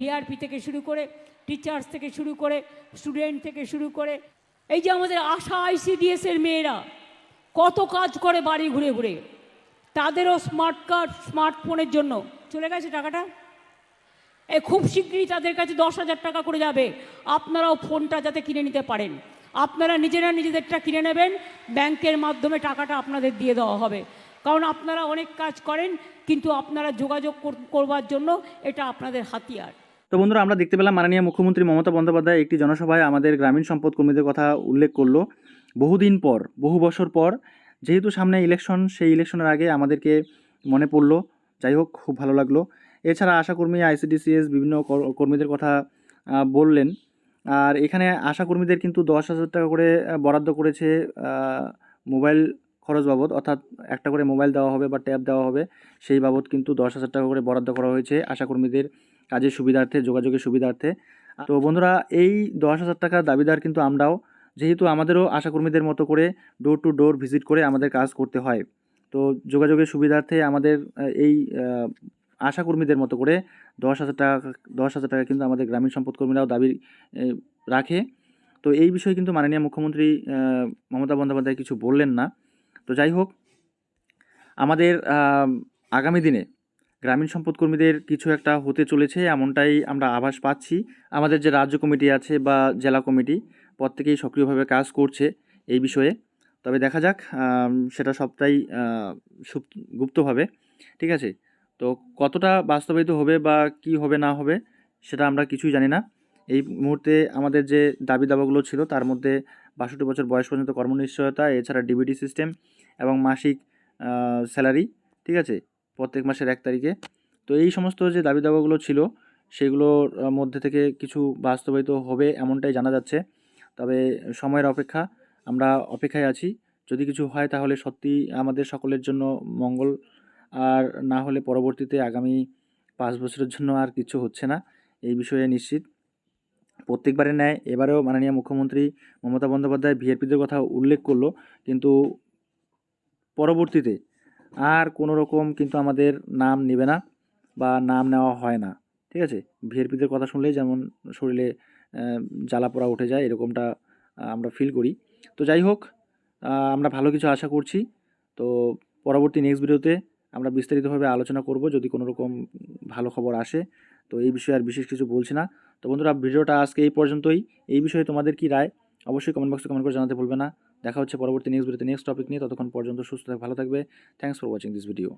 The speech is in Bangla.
ভিআরপি থেকে শুরু করে টিচার্স থেকে শুরু করে স্টুডেন্ট থেকে শুরু করে, এই যে আমাদের আশা আইসিডিএস এর মেয়েরা কত কাজ করে বাড়ি ঘুরে ঘুরে, তাদেরও স্মার্ট কার্ড স্মার্টফোনের জন্য। চলে গেছে টাকাটা? এ খুব শীঘ্রই তাদের কাছে দশ হাজার টাকা করে যাবে। আপনারাও ফোনটা যাতে কিনে নিতে পারেন। আপনারা নিজেরা নিজেদেরটা কিনে নেবেন, ব্যাংকের মাধ্যমে টাকাটা আপনাদের দিয়ে দেওয়া হবে। কারণ আপনারা অনেক কাজ করেন, কিন্তু আপনারা যোগাযোগ কর- করবার জন্য এটা আপনাদের হাতিয়ার। তো বন্ধুরা, আমরা দেখতে পেলাম মাননীয় মুখ্যমন্ত্রী মমতা বন্দ্যোপাধ্যায় একটি জনসভায় আমাদের গ্রামীণ সম্পদ কর্মীদের কথা উল্লেখ করল। বহুদিন পর, বহু বছর পর, যেহেতু সামনে ইলেকশন সেই ইলেকশনের আগে আমাদেরকে মনে পড়ল, যাই হোক, খুব ভালো লাগল। এছাড়া আশাকর্মী আইসিডিসিএস বিভিন্ন কর- কর্মীদের কথা বললেন। আর এখানে আশাকর্মীদের কিন্তু দশ হাজার টাকা করে বরাদ্দ করেছে মোবাইল খরচ বাবদ, অর্থাৎ একটা করে মোবাইল দেওয়া হবে বা ট্যাব দেওয়া হবে, সেই বাবদ কিন্তু দশ হাজার টাকা করে বরাদ্দ করা হয়েছে আশাকর্মীদের। কাজের সুবিধার্থে, যোগাযোগের সুবিধার্থে। তো বন্ধুরা, এই দশ হাজার টাকার দাবিদার কিন্তু আমরাও, যেহেতু আমাদেরও আশাকর্মীদের মতো করে ডোর টু ডোর ভিজিট করে আমাদের কাজ করতে হয়। তো যোগাযোগের সুবিধার্থে আমাদের এই আশাকর্মীদের মতো করে দশ হাজার টাকা, দশ হাজার টাকা কিন্তু আমাদের গ্রামীণ সম্পদ কর্মীরাও দাবি রাখে। তো এই বিষয়ে কিন্তু মাননীয় মুখ্যমন্ত্রী মমতা বন্দ্যোপাধ্যায় কিছু বললেন না। তো যাই হোক, আমাদের আগামী দিনে গ্রামীণ সম্পদ কর্মীদের কিছু একটা হতে চলেছে, এমনটাই আমরা আভাস পাচ্ছি। আমাদের যে রাজ্য কমিটি আছে বা জেলা কমিটি, প্রত্যেকেই সক্রিয়ভাবে কাজ করছে এই বিষয়ে। তবে দেখা যাক সেটা সবটাই গুপ্তভাবে, ঠিক আছে? তো কতটা বাস্তবায়িত হবে বা কি হবে না হবে, সেটা আমরা কিছুই জানি না। এই মুহূর্তে আমাদের যে দাবি দাবাগুলো ছিল, তার মধ্যে বাষট্টি বছর বয়স পর্যন্ত কর্মনিশ্চয়তা, এছাড়া ডিবিটি সিস্টেম এবং মাসিক স্যালারি, ঠিক আছে? প্রত্যেক মাসের এক তারিখে। তো এই সমস্ত যে দাবি দাবাগুলো ছিল, সেগুলোর মধ্যে থেকে কিছু বাস্তবায়িত হবে এমনটাই জানা যাচ্ছে। তবে সময়ের অপেক্ষা, আমরা অপেক্ষায় আছি। যদি কিছু হয় তাহলে সত্যি আমাদের সকলের জন্য মঙ্গল। আর না হলে পরবর্তীতে আগামী পাঁচ বছরের জন্য আর কিছু হচ্ছে না, এই বিষয়ে নিশ্চিত। প্রত্যেকবারের ন্যায় এবারেও মাননীয় মুখ্যমন্ত্রী মমতা বন্দ্যোপাধ্যায় ভিআরপিদের কথা উল্লেখ করল, কিন্তু পরবর্তীতে আর কোনো রকম কিন্তু আমাদের নাম নেবে না বা নাম নেওয়া হয় না, ঠিক আছে? ভিআরপিদের কথা শুনলেই যেমন শরীরে জ্বালা পোড়া উঠে যায়, এরকমটা আমরা ফিল করি। তো যাই হোক আমরা ভালো কিছু আশা করছি। তো পরবর্তী নেক্সট ভিডিওতে আমরা বিস্তারিতভাবে আলোচনা করব যদি কোনো রকম ভালো খবর আসে। তো এই বিষয়ে আর বিশেষ কিছু বলছি না। তো বন্ধুরা, ভিডিওটা আজকে এই পর্যন্তই। এই বিষয়ে তোমাদের কি রায়? অবশ্যই কমেন্ট বক্সে কমেন্ট করে জানাতে ভুলবে না। দেখা হচ্ছে পরবর্তী নেক্সট ভিডিওতে নেক্সট টপিক নিয়ে। ততক্ষণ পর্যন্ত সুস্থ থাক, ভালো থাকবে। Thanks for watching this video